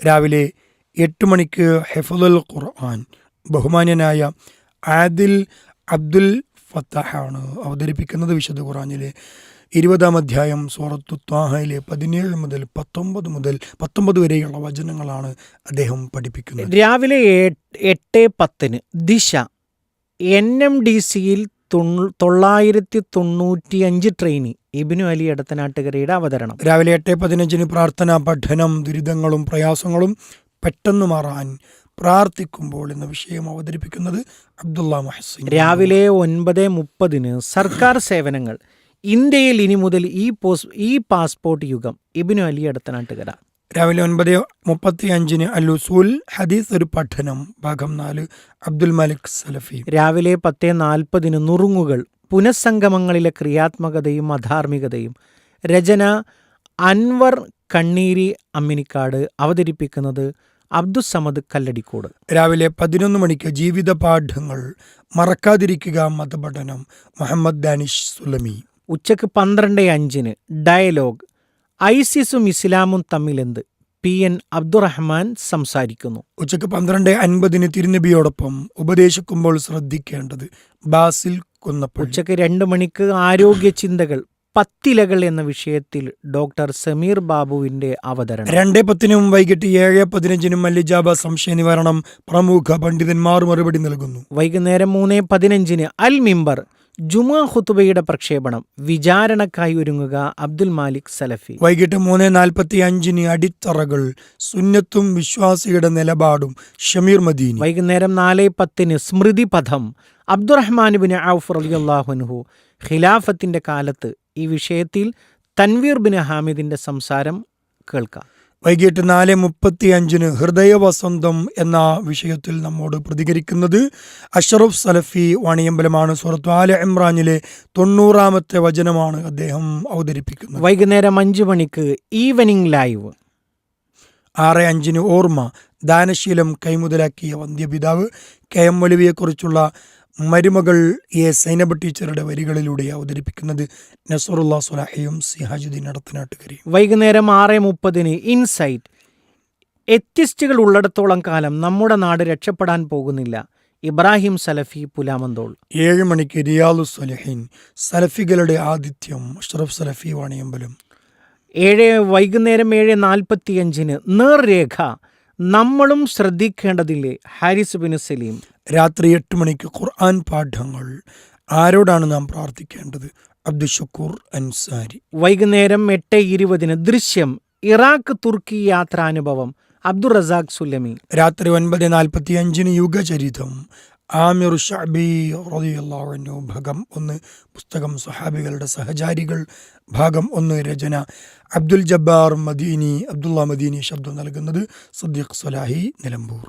രാവിലെ എട്ട് മണിക്ക് ഹെഫുദുൽ ഖുർആൻ ബഹുമാന്യനായ ആദിൽ അബ്ദുൽ ഫത്താഹാണ് അവതരിപ്പിക്കുന്നത് വിശുദ്ധ ഖുർആനിലെ ഇരുപതാം അധ്യായം സൂറത്തു ത്വാഹയിലെ പതിനേഴ് മുതൽ പത്തൊമ്പത് മുതൽ പത്തൊമ്പത് വരെയുള്ള വചനങ്ങളാണ് അദ്ദേഹം പഠിപ്പിക്കുന്നത്. രാവിലെ എട്ട് പത്തിന് ദിശ എൻ എം ഡി സിയിൽ തൊള്ളായിരത്തി തൊണ്ണൂറ്റിയഞ്ച് ട്രെയിനി ഇബിനു അലി ഇടത്തനാട്ടുകരയുടെ അവതരണം. രാവിലെ എട്ട് പതിനഞ്ചിന് പ്രാർത്ഥന പഠനം ദുരിതങ്ങളും പ്രയാസങ്ങളും പെട്ടെന്ന് മാറാൻ പ്രാർത്ഥിക്കുമ്പോൾ എന്ന വിഷയം അവതരിപ്പിക്കുന്നത് അബ്ദുള്ള മഹസിൻ രാവിലെ ഒൻപത് മുപ്പതിന് സർക്കാർ സേവനങ്ങൾ. ഇന്ത്യയിൽ ഇനി മുതൽ ഈ പോസ് ഈ പാസ്പോർട്ട് യുഗം ഇബിനു അലി എടത്തനാട്ടുകര. രാവിലെ ഒൻപത് മുപ്പത്തി അഞ്ചിന് അല്ലുസൂൽ ഹദീസ് ഒരു പഠനം ഭാഗം നാല് അബ്ദുൽ മലിക് സലഫി. രാവിലെ പത്ത് നാൽപ്പതിന് നുറുങ്ങുകൾ. പുനഃസംഗമങ്ങളിലെ ക്രിയാത്മകതയും അധാർമികതയും രചന അൻവർ കണ്ണീരി അമ്മിനിക്കാട് അവതരിപ്പിക്കുന്നത് അബ്ദുസമദ് കല്ലടിക്കോട്. രാവിലെ പതിനൊന്ന് മണിക്ക് ജീവിത പാഠങ്ങൾ മറക്കാതിരിക്കുക മതപഠനം മുഹമ്മദ് ദാനിഷ് സുലമി. ഉച്ചയ്ക്ക് പന്ത്രണ്ട് അഞ്ചിന് ഡയലോഗ് ഐസിസും ഇസ്ലാമും തമ്മിലെന്ത്? പി എൻ അബ്ദുറഹ്മാൻ സംസാരിക്കുന്നു. ഉച്ചയ്ക്ക് പന്ത്രണ്ട് അൻപതിന് തിരുനബിയോടൊപ്പം ഉപദേശിക്കുമ്പോൾ ശ്രദ്ധിക്കേണ്ടത് ബാസിൽ കുന്നപ്പള്ളി ഉച്ചയ്ക്ക് രണ്ട് മണിക്ക് ആരോഗ്യ ചിന്തകൾ പത്തിലകൾ എന്ന വിഷയത്തിൽ ഡോക്ടർ സമീർ ബാബുവിന്റെ അവതരണം. രണ്ടേ പത്തിനും വൈകിട്ട് ഏഴ് പതിനഞ്ചിനും മല്ലിജാബ സംശയ നിവാരണം പ്രമുഖ പണ്ഡിതന്മാർ മറുപടി നൽകുന്നു. വൈകുന്നേരം മൂന്ന് പതിനഞ്ചിന് അൽ മിമ്പർ ജുമാ ഹുത്തുബയുടെ പ്രക്ഷേപണം വിചാരണക്കായി ഒരുങ്ങുക അബ്ദുൽ മാലിക് സലഫി. വൈകിട്ട് മൂന്ന് നാൽപ്പത്തി അഞ്ചിന് അടിത്തറകൾ സുന്നത്തും വിശ്വാസിയുടെ നിലപാടും ഷമീർ മദീനി. വൈകുന്നേരം നാല് പത്തിന് സ്മൃതി പഥം അബ്ദുറഹ്മാൻ ബിൻ ഔഫ് റളിയല്ലാഹുൻഹു ഖിലാഫത്തിന്റെ കാലത്ത് ഈ വിഷയത്തിൽ തൻവീർ ബിൻ ഹാമിദിന്റെ സംസാരം കേൾക്കാം. വൈകിട്ട് നാല് മുപ്പത്തി അഞ്ചിന് ഹൃദയവസന്തം എന്ന വിഷയത്തിൽ നമ്മോട് പ്രതികരിക്കുന്നത് അഷറഫ് സലഫി വാണിയമ്പലമാണ്. സുഹൃത്ത് ആല ഇമ്രാനിലെ തൊണ്ണൂറാമത്തെ വചനമാണ് അദ്ദേഹം അവതരിപ്പിക്കുന്നത്. വൈകുന്നേരം അഞ്ച് മണിക്ക് ഈവനിങ് ലൈവ്. ആറ് അഞ്ചിന് ഓർമ്മ ദാനശീലം കൈമുതലാക്കിയ വന്ധ്യപിതാവ് കെ എം മൗലവിയെക്കുറിച്ചുള്ള മരുമകൾ എ സൈനബ് ടീച്ചറുടെ വരികളിലൂടെ അവതരിപ്പിക്കുന്നത് നസറുല്ലാ സുലാഹിയും സിഹാജുദ്ദീൻ അടത്തനാട്ടുകരി. വൈകുന്നേരം ആറ് മുപ്പതിന് ഇൻസൈറ്റ്. എത്തിസ്റ്റുകൾ ഉള്ളിടത്തോളം കാലം നമ്മുടെ നാട് രക്ഷപ്പെടാൻ പോകുന്നില്ല. ഇബ്രാഹിം സലഫി പുലാമന്തോൾ. ഏഴ് മണിക്ക് റിയാലു സലഹീൻ സലഫികളുടെ ആതിഥ്യം അഷ്റഫ് സലഫി വാണിയമ്പലം. ഏഴ് വൈകുന്നേരം ഏഴ് നാൽപ്പത്തിയഞ്ചിന് നേർരേഖ. നമ്മളും ശ്രദ്ധിക്കേണ്ടതില്ലേ? ഹാരിസ് ബിൻ സലീം. രാത്രി എട്ട് മണിക്ക് ഖുർആൻ പാഠങ്ങൾ. ആരോടാണ് നാം പ്രാർത്ഥിക്കേണ്ടത്? അബ്ദുഷക്കൂർ അൻസാരി. വൈകുന്നേരം എട്ട് ഇരുപതിന് ദൃശ്യം. ഇറാഖ് തുർക്കി യാത്രാനുഭവം. അബ്ദുറസാഖ് സുല്ലമി രാത്രി ഒൻപത് നാൽപ്പത്തി അഞ്ചിന് യുഗചരിതം. ആമിർ ഷാബി അൻഹു ഭാഗം ഒന്ന് പുസ്തകം സഹാബികളുടെ സഹചാരികൾ ഭാഗം ഒന്ന് രചന അബ്ദുൽ ജബ്ബാർ മദീനി അബ്ദുള്ള മദീനി ശബ്ദം നൽകുന്നത് സദ്ദീഖ് സലാഹി നിലമ്പൂർ.